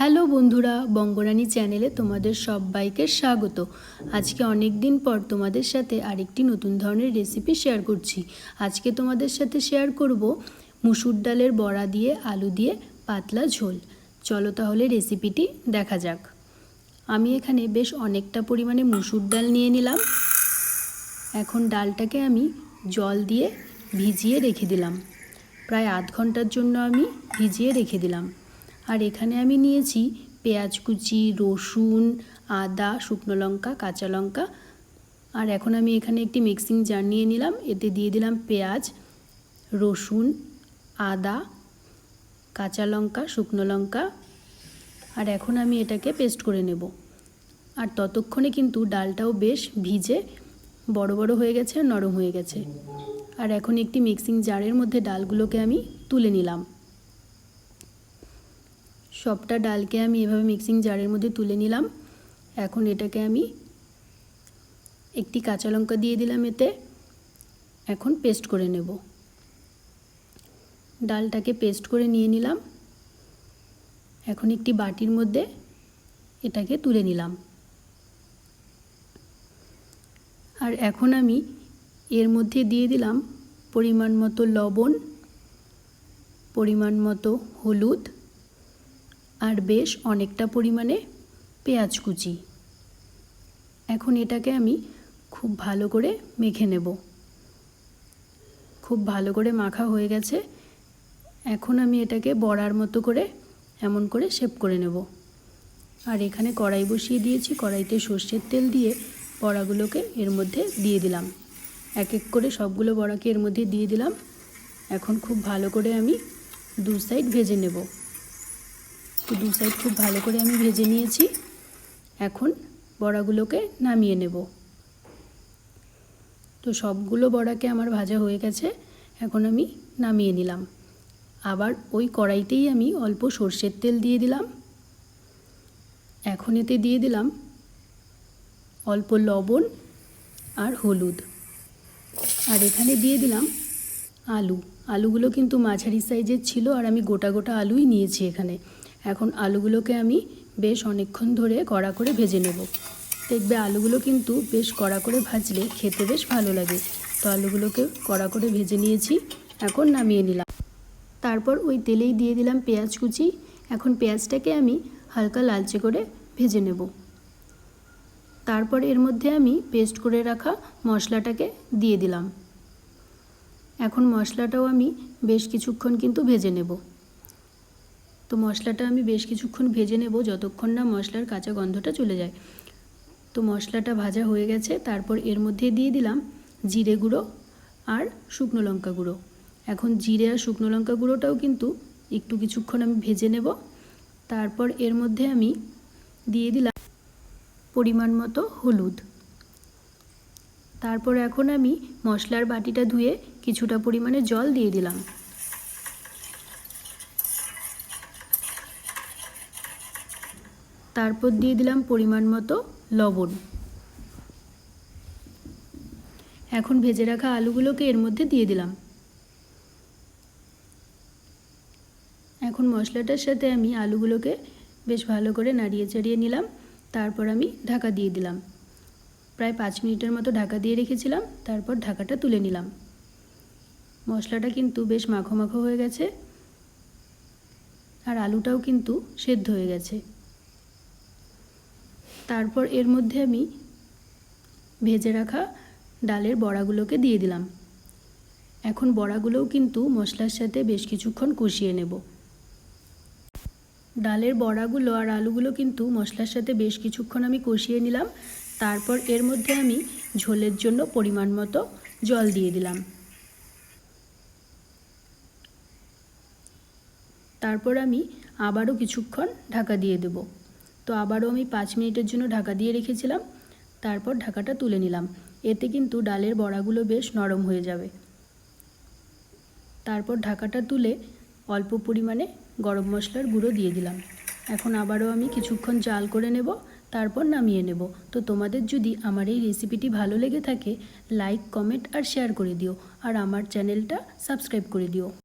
Hello বন্ধুরা, বঙ্গরানী চ্যানেলে তোমাদের সবাইকে স্বাগত। আজকে অনেক দিন পর তোমাদের সাথে আরেকটি নতুন ধরনের রেসিপি শেয়ার করছি। আজকে তোমাদের সাথে শেয়ার করব মুসুর ডালের বড়া দিয়ে আলু দিয়ে পাতলা ঝোল। চলো তাহলে রেসিপিটি দেখা যাক। আমি এখানে বেশ অনেকটা পরিমাণে মুসুর ডাল নিয়ে নিলাম। এখন ডালটাকে আমি জল দিয়ে ভিজিয়ে রেখে দিলাম। প্রায় আধ ঘণ্টার জন্য আমি ভিজিয়ে রেখে দিলাম। আর এখানে আমি নিয়েছি পেঁয়াজ কুচি, রসুন, আদা, শুকনো লঙ্কা, কাঁচা লঙ্কা। আর এখন আমি এখানে একটি মিক্সিং জার নিয়ে নিলাম। এতে দিয়ে দিলাম পেঁয়াজ, রসুন, আদা, কাঁচা লঙ্কা, শুকনো লঙ্কা। আর এখন আমি এটাকে পেস্ট করে নেব। আর ততক্ষণে কিন্তু ডালটাও বেশ ভিজে বড় বড় হয়ে গেছে আর নরম হয়ে গেছে। আর এখন একটি মিক্সিং জারের মধ্যে ডালগুলোকে আমি তুলে নিলাম। সবটা ডালকে আমি এভাবে মিক্সিং জারের মধ্যে তুলে নিলাম। এখন এটাকে আমি একটি কাঁচা লঙ্কা দিয়ে দিলাম এতে। এখন পেস্ট করে নেব। ডালটাকে পেস্ট করে নিয়ে নিলাম। এখন একটি বাটির মধ্যে এটাকে তুলে নিলাম। আর এখন আমি এর মধ্যে দিয়ে দিলাম পরিমাণ মতো লবণ, পরিমাণ মতো হলুদ আর বেশ অনেকটা পরিমাণে পেঁয়াজ কুচি। এখন এটাকে আমি খুব ভালো করে মেখে নেব। খুব ভালো করে মাখা হয়ে গেছে। এখন আমি এটাকে বড়ার মতো করে এমন করে শেপ করে নেব। আর এখানে কড়াই বসিয়ে দিয়েছি। কড়াইতে সর্ষের তেল দিয়ে বড়াগুলোকে এর মধ্যে দিয়ে দিলাম। এক এক করে সবগুলো বড়াকে এর মধ্যে দিয়ে দিলাম। এখন খুব ভালো করে আমি দু সাইড ভেজে নেব। তো দু সাইড খুব ভালো করে আমি ভেজে নিয়েছি। এখন বড়াগুলোকে নামিয়ে নেব। তো সবগুলো বড়াকে আমার ভাজা হয়ে গেছে, এখন আমি নামিয়ে নিলাম। আবার ওই কড়াইতেই আমি অল্প সর্ষের তেল দিয়ে দিলাম। এখন এতে দিয়ে দিলাম অল্প লবণ আর হলুদ। আর এখানে দিয়ে দিলাম আলু। আলুগুলো কিন্তু মাঝারি সাইজের ছিল আর আমি গোটা গোটা আলুই নিয়েছি এখানে। এখন আলুগুলোকে আমি বেশ অনেকক্ষণ ধরে কড়া করে ভেজে নেব। দেখবে আলুগুলো কিন্তু বেশ কড়া করে ভাজলে খেতে বেশ ভালো লাগে। তো আলুগুলোকে কড়া করে ভেজে নিয়েছি, এখন নামিয়ে নিলাম। তারপর ওই তেলেই দিয়ে দিলাম পেঁয়াজ কুচি। এখন পেঁয়াজটাকে আমি হালকা লালচে করে ভেজে নেব। তারপর এর মধ্যে আমি পেস্ট করে রাখা মশলাটাকে দিয়ে দিলাম। এখন মশলাটাও আমি বেশ কিছুক্ষণ কিন্তু ভেজে নেব। তো মশলাটা আমি বেশ কিছুক্ষণ ভেজে নেব যতক্ষণ না মশলার কাঁচা গন্ধটা চলে যায়। তো মশলাটা ভাজা হয়ে গেছে, তারপর এর মধ্যে দিয়ে দিলাম জিরে গুঁড়ো আর শুকনো লঙ্কা গুঁড়ো। এখন জিরে আর শুকনো লঙ্কা গুঁড়োটাও কিন্তু একটু কিছুক্ষণ আমি ভেজে নেব। তারপর এর মধ্যে আমি দিয়ে দিলাম পরিমাণ মতো হলুদ। তারপর এখন আমি মশলার বাটিটা ধুয়ে কিছুটা পরিমাণে জল দিয়ে দিলাম। তারপর দিয়ে দিলাম পরিমাণ মতো লবণ। এখন ভেজে রাখা আলুগুলোকে এর মধ্যে দিয়ে দিলাম। এখন মশলাটার সাথে আমি আলুগুলোকে বেশ ভালো করে নাড়িয়ে চাড়িয়ে নিলাম। তারপর আমি ঢাকা দিয়ে দিলাম। প্রায় পাঁচ মিনিটের মতো ঢাকা দিয়ে রেখেছিলাম, তারপর ঢাকাটা তুলে নিলাম। মশলাটা কিন্তু বেশ মাখো মাখো হয়ে গেছে। আর আলুটাও কিন্তু সেদ্ধ হয়ে গেছে। তারপর এর মধ্যে আমি ভেজে রাখা ডালের বড়াগুলোকে দিয়ে দিলাম। এখন বড়াগুলোও কিন্তু মশলার সাথে বেশ কিছুক্ষণ কষিয়ে নেব। ডালের বড়াগুলো আর আলুগুলো কিন্তু মশলার সাথে বেশ কিছুক্ষণ আমি কষিয়ে নিলাম। তারপর এর মধ্যে আমি ঝোলের জন্য পরিমাণ মতো জল দিয়ে দিলাম। তারপর আমি আবারও কিছুক্ষণ ঢাকা দিয়ে দেব। তো আবারও আমি পাঁচ মিনিটের জন্য ঢাকা দিয়ে রেখেছিলাম। তারপর ঢাকাটা তুলে নিলাম। এতে কিন্তু ডালের বড়াগুলো বেশ নরম হয়ে যাবে। তারপর ঢাকাটা তুলে অল্প পরিমাণে গরম মশলার গুঁড়ো দিয়ে দিলাম। এখন আবারও আমি কিছুক্ষণ জাল করে নেব, তারপর নামিয়ে নেব। তো তোমাদের যদি আমার এই রেসিপিটি ভালো লেগে থাকে, লাইক, কমেন্ট আর শেয়ার করে দিও। আর আমার চ্যানেলটা সাবস্ক্রাইব করে দিও।